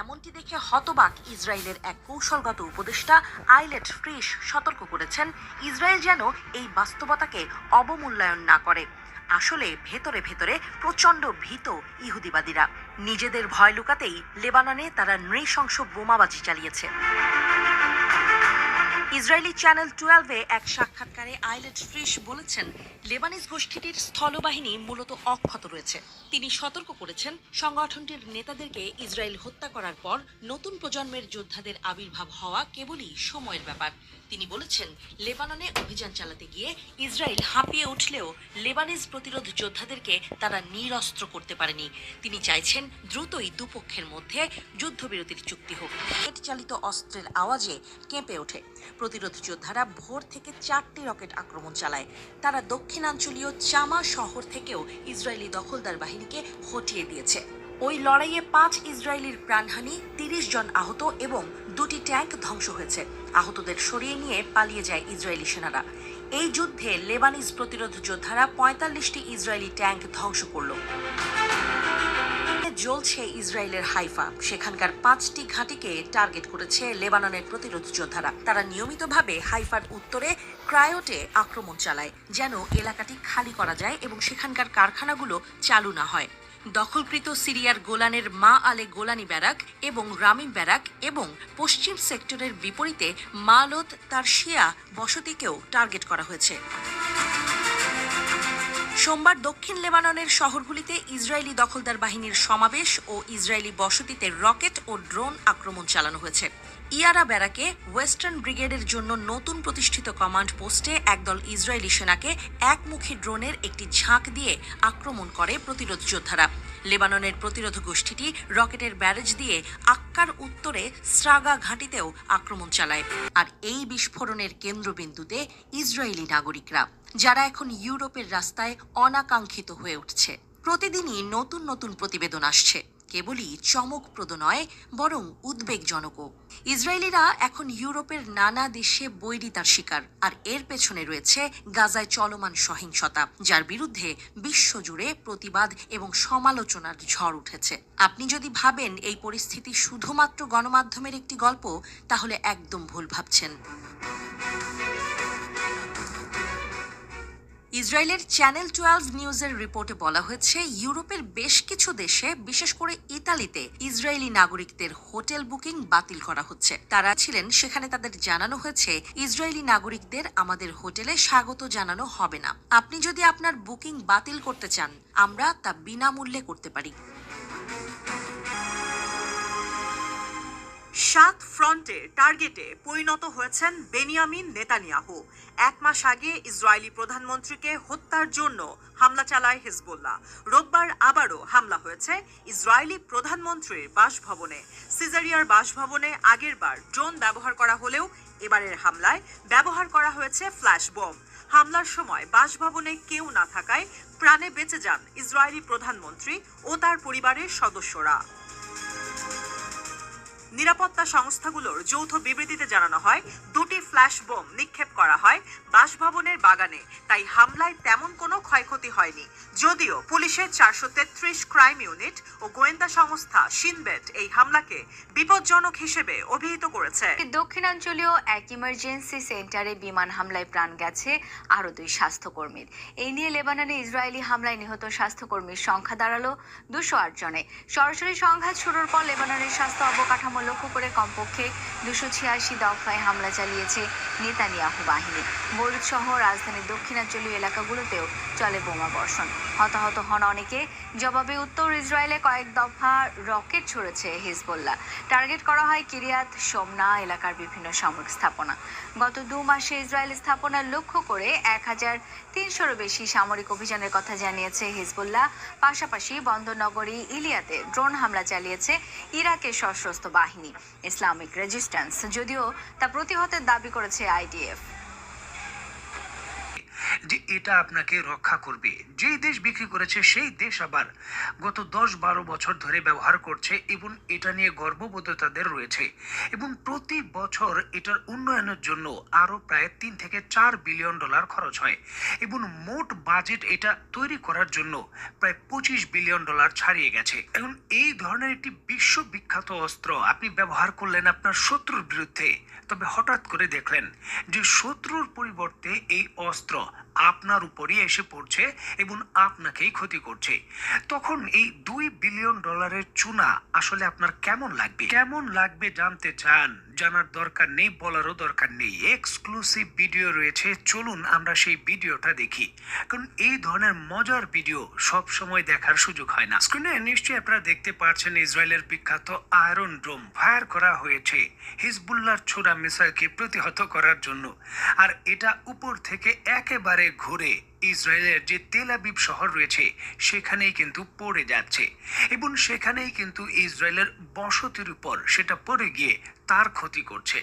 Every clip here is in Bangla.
এমনটি দেখে হতবাক ইসরায়েলের এক কৌশলগত উপদেষ্টা আইলেট ফ্রিস সতর্ক করেছেন, ইসরায়েল যেন এই বাস্তবতাকে অবমূল্যায়ন না করে। আসলে ভেতরে ভেতরে প্রচণ্ড ভীত ইহুদিবাদীরা। নিজেদের ভয় লুকাতেই লেবাননে তারা নৃশংস বোমাবাজি চালিয়েছে। ইসরায়েলি চ্যানেল টুয়েলভে এক সাক্ষাৎকারে আইলেট ফ্রিস বলেছেন, লেবানিজ গোষ্ঠীটির স্থলবাহিনী মূলত অক্ষত রয়েছে। তিনি সতর্ক করেছেন, সংগঠনটির নেতাদেরকে ইসরায়েল হত্যা করার পর নতুন প্রজন্মের যোদ্ধাদের আবির্ভাব হওয়া কেবলই সময়ের ব্যাপার। তিনি বলেছেন, লেবাননে অভিযান চালাতে গিয়ে ইসরায়েল হাঁপিয়ে উঠলেও লেবানিজ প্রতিরোধ যোদ্ধাদেরকে তারা নিরস্ত্র করতে পারেনি। তিনি চাইছেন দ্রুতই দুপক্ষের মধ্যে যুদ্ধবিরতির চুক্তি হোক। চালিত অস্ত্রের আওয়াজে কেঁপে ওঠে। প্রতিরোধ যোদ্ধারা ভোর থেকে চারটি রকেট আক্রমণ চালায়। তারা দক্ষিণাঞ্চলীয় চামা শহর থেকেও ইসরায়েলি দখলদার বাহিনীকে হটিয়ে দিয়েছে। ওই লড়াইয়ে পাঁচ ইসরায়েলির প্রাণহানি, তিরিশ জন আহত এবং দুটি ট্যাঙ্ক ধ্বংস হয়েছে। আহতদের সরিয়ে নিয়ে পালিয়ে যায় ইসরায়েলি সেনারা। এই যুদ্ধে লেবানিজ প্রতিরোধ যোদ্ধারা পঁয়তাল্লিশটি ইসরায়েলি ট্যাঙ্ক ধ্বংস করল। জ্বলছে ইসরায়েলের হাইফা। সেখানকার পাঁচটি ঘাঁটিকে টার্গেট করেছে লেবাননের প্রতিরোধ যোদ্ধারা। তারা নিয়মিতভাবে হাইফার উত্তরে ক্রায়োটে আক্রমণ চালায়, যেন এলাকাটি খালি করা যায় এবং সেখানকার কারখানাগুলো চালু না হয়। দখলকৃত সিরিয়ার গোলানের মা আলে গোলানি ব্যারাক এবং রামিম ব্যারাক এবং পশ্চিম সেক্টরের বিপরীতে মালত তার শিয়া বসতিকেও টার্গেট করা হয়েছে। সোমবার দক্ষিণ লেবাননের শহরগুলিতে ইসরায়েলি দখলদার বাহিনীর সমাবেশ ও ইসরায়েলি বসতিতে রকেট ও ড্রোন আক্রমণ চালানো হয়েছে। ইয়ারা ব্যারাকে ওয়েস্টার্ন ব্রিগেডের জন্য নতুন প্রতিষ্ঠিত কমান্ড পোস্টে একদল ইসরায়েলি সেনাকে একমুখী ড্রোনের একটি ঝাঁক দিয়ে আক্রমণ করে প্রতিরোধ যোদ্ধারা। লেবাননের প্রতিরোধ গোষ্ঠীটি রকেটের ব্যারেজ দিয়ে আক্কার উত্তরে স্রাগা ঘাঁটিতেও আক্রমণ চালায়। আর এই বিস্ফোরণের কেন্দ্রবিন্দুতে ইসরায়েলি নাগরিকরা, যারা এখন ইউরোপের রাস্তায় অনাকাঙ্ক্ষিত হয়ে উঠছে। প্রতিদিনই নতুন নতুন প্রতিবেদন আসছে। কেবলই চমকপ্রদ নয়, বরং উদ্বেগজনকও ইসরায়েলিরা এখন ইউরোপের নানা দেশে বৈরিতার শিকার, আর এর পেছনে রয়েছে গাজায় চলমান সহিংসতা, যার বিরুদ্ধে বিশ্বজুড়ে প্রতিবাদ এবং সমালোচনার ঝড় উঠেছে। আপনি যদি ভাবেন এই পরিস্থিতি শুধুমাত্র গণমাধ্যমের একটি গল্প, তাহলে একদম ভুল ভাবছেন। ইসরায়েলের চ্যানেল টুয়েলভ নিউজের রিপোর্টে বলা হয়েছে, ইউরোপের বেশ কিছু দেশে, বিশেষ করে ইতালিতে, ইসরায়েলি নাগরিকদের হোটেল বুকিং বাতিল করা হচ্ছে। তারা ছিলেন, সেখানে তাদের জানানো হয়েছে, ইসরায়েলি নাগরিকদের আমাদের হোটেলে স্বাগত জানানো হবে না। আপনি যদি আপনার বুকিং বাতিল করতে চান, আমরা তা বিনামূল্যে করতে পারি। সাত ফ্রন্টে টার্গেটে পরিণত হয়েছেন বেনিয়ামিন নেতানিয়াহু। এক মাস আগে ইসরায়েলি প্রধানমন্ত্রীকে হত্যার জন্য হামলা চালায় হিজবুল্লাহ। রোববার আবারও হামলা হয়েছে ইসরায়েলি প্রধানমন্ত্রীর বাসভবনে। সিজারিয়ার বাসভবনে আগেরবার ড্রোন ব্যবহার করা হলেও এবারের হামলায় ব্যবহার করা হয়েছে ফ্ল্যাশ বোম। হামলার সময় বাসভবনে কেউ না থাকায় প্রাণে বেঁচে যান ইসরায়েলি প্রধানমন্ত্রী ও তার পরিবারের সদস্যরা। নিরাপত্তা সংস্থাগুলোর যৌথ বিবৃতিতে জানানো হয়, দুটি ফ্ল্যাশ বোম নিক্ষেপ করা হয় বাসভবনের বাগানে। তাই হামলায় তেমন কোনো ক্ষয়ক্ষতি হয়নি। যদিও পুলিশের চারশো তেত্রিশ ক্রাইম ইউনিট ও গোয়েন্দা সংস্থা সিনবেট এই হামলাকে বিপজ্জনক হিসেবে অভিহিত করেছে। দক্ষিণাঞ্চলীয় এক ইমার্জেন্সি সেন্টারে বিমান হামলায় প্রাণ গেছে আরও দুই স্বাস্থ্যকর্মীর। এই নিয়ে লেবাননে ইসরায়েলি হামলায় নিহত স্বাস্থ্যকর্মীর সংখ্যা দাঁড়াল দুশো আট জনে। সরাসরি সংঘাত শুরুর পর লেবাননের স্বাস্থ্য অবকাঠামো লক্ষ্য করে কমপক্ষে দুশো ছিয়াশি দফায় হামলা চালিয়েছে নেতানিয়াহু বাহিনী। বৈরুত সহ রাজধানীর দক্ষিণাঞ্চলীয় এলাকাগুলোতেও চলে বোমা বর্ষণ। হতাহত হন অনেকে। জবাবে উত্তর ইসরায়েলে কয়েক দফা রকেট ছুড়েছে হিজবুল্লাহ। টার্গেট করা হয় কিরিয়াত সোমনা এলাকার বিভিন্ন সামরিক স্থাপনা। গত দু মাসে ইসরায়েল স্থাপনা লক্ষ্য করে এক হাজার তিনশোরও বেশি সামরিক অভিযানের কথা জানিয়েছে হিজবুল্লাহ। পাশাপাশি বন্দরনগরী ইলিয়াতে ড্রোন হামলা চালিয়েছে ইরাকের সশস্ত্র বাহিনী। ইসলামিক রেজিস্ট্যান্স যদিও তা প্রতিহতের দাবি করেছে আইডিএফ। যে এটা আপনাকে রক্ষা করবে। যেই দেশ বিক্রি করেছে, সেই দেশ আবার গত দশ বারো বছর ধরে ব্যবহার করছে এবং এটা নিয়ে গর্ববোধ তাদের রয়েছে। এবং প্রতি বছর এটার উন্নয়নের জন্য আরও প্রায় তিন থেকে চার বিলিয়ন ডলার খরচ হয়। এবং মোট বাজেট এটা তৈরি করার জন্য প্রায় পঁচিশ বিলিয়ন ডলার ছাড়িয়ে গেছে। এখন এই ধরনের একটি বিশ্ববিখ্যাত অস্ত্র আপনি ব্যবহার করলেন আপনার শত্রুর বিরুদ্ধে, তবে হঠাৎ করে দেখলেন যে শত্রুর পরিবর্তে এই অস্ত্র আপনার উপরই এসে পড়ছে এবং আপনাকেই ক্ষতি করছে। তখন এই দুই বিলিয়ন ডলারের চুনা আসলে আপনার কেমন লাগবে? কেমন লাগবে জানতে চান? জানার দরকার নেই, বলারও দরকার নেই। এক্সক্লুসিভ ভিডিও রয়েছে, চলুন আমরা সেই ভিডিওটা দেখি। কারণ এই ধরনের মজার ভিডিও সব সময় দেখার সুযোগ হয় না। স্ক্রিনে নিশ্চয়ই আপনারা দেখতে পাচ্ছেন ইসরায়েলের বিখ্যাত আয়রন ড্রোম ফায়ার করা হয়েছে। হিজবুল্লার ছোড়া মিসাইলকে প্রতিহত করার জন্য। আর এটা উপর থেকে একেবারে ঘুরে ইসরায়েলের যে তেল আবিব শহর রয়েছে, সেখানেই কিন্তু পড়ে যাচ্ছে। এবং সেখানেই কিন্তু ইসরায়েলের বসতির উপর সেটা পড়ে গিয়ে তার ক্ষতি করছে।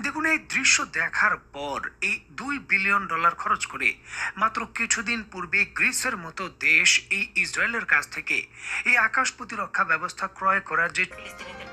দেখুন, এই দৃশ্য দেখার পর এই দুই বিলিয়ন ডলার খরচ করে মাত্র কিছুদিন পূর্বে গ্রিসের মতো দেশ এই ইসরায়েলের কাছ থেকে এই আকাশ প্রতিরক্ষা ব্যবস্থা ক্রয় করার যে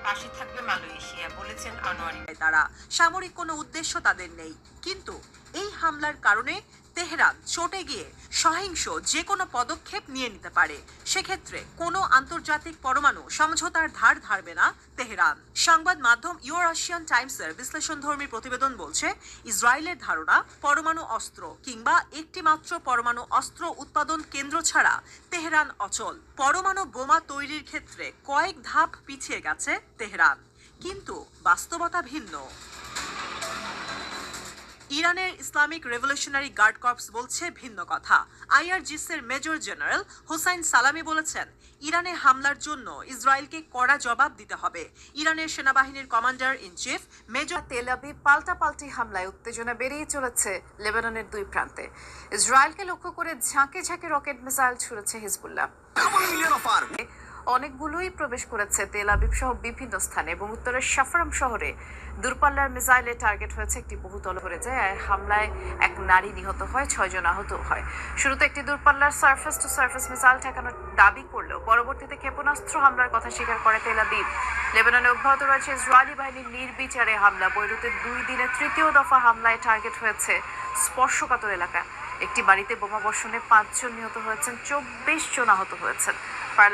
পাশে থাকবে মালয়েশিয়া, বলেছেন আনোয়ার। তারা সামরিক কোনো উদ্দেশ্য তাদের নেই। কিন্তু এই হামলার কারণে তেহরান চটে গিয়ে সহিংস যে কোনো পদক্ষেপ নিয়ে নিতে পারে। সেক্ষেত্রে কোনো আন্তর্জাতিক পরমাণু সমঝোতার ধার ধারবে না তেহরান। সংবাদ মাধ্যম ইউ রাশিয়ান টাইমসের বিশ্লেষণধর্মী প্রতিবেদন বলছে, ইসরায়েলের ধারণা, পরমাণু অস্ত্র কিংবা একটি মাত্র পরমাণু অস্ত্র উৎপাদন কেন্দ্র ছাড়া তেহরান অচল। পরমাণু বোমা তৈরির ক্ষেত্রে কয়েক ধাপ পিছিয়ে গেছে তেহরান। কিন্তু বাস্তবতা ভিন্ন। ইরানের ইসলামিক রেভলিউশনারি গার্ড কর্পস বলছে ভিন্ন কথা। আইআরজিসের মেজর জেনারেল হোসাইন সালামি বলেছেন, ইরানে হামলার জন্য ইসরায়েলকে কড়া জবাব দিতে হবে। ইরানের সেনাবাহিনীর commander in chief major Tel Aviv পাল্টাপাল্টি হামলায় উত্তেজনা বেড়েই চলেছে লেবাননের দুই প্রান্তে। ইসরায়েলকে লক্ষ্য করে ঝাঁকে ঝাঁকে রকেট মিসাইল ছুড়েছে হিজবুল্লাহ। অনেকগুলোই প্রবেশ করেছে তেল আবিব সহ বিভিন্ন স্থানে এবং উত্তরের সাফরাম শহরে। দূরপাল্লার মিসাইলে টার্গেট হয়েছে একটি বহুতল করে যায়। হামলায় এক নারী নিহত হয় ছয়জন আহত হয়। শুরুতে একটি দূরপাল্লার সার্ফেস টু সার্ফেস মিসাইল ঠেকানোর দাবি করলেও পরবর্তীতে ক্ষেপণাস্ত্র হামলার কথা স্বীকার করে তেল আবিব। লেবাননে অব্যাহত রয়েছে ইসরায়েলি বাহিনীর নির্বিচারে হামলা। বৈরুতে দুই দিনে তৃতীয় দফা হামলায় টার্গেট হয়েছে স্পর্শকাতর এলাকা। একটি বাড়িতে বোমা বর্ষণে পাঁচজন নিহত হয়েছেন, চব্বিশ জন আহত হয়েছেন। পার্লামেন্ট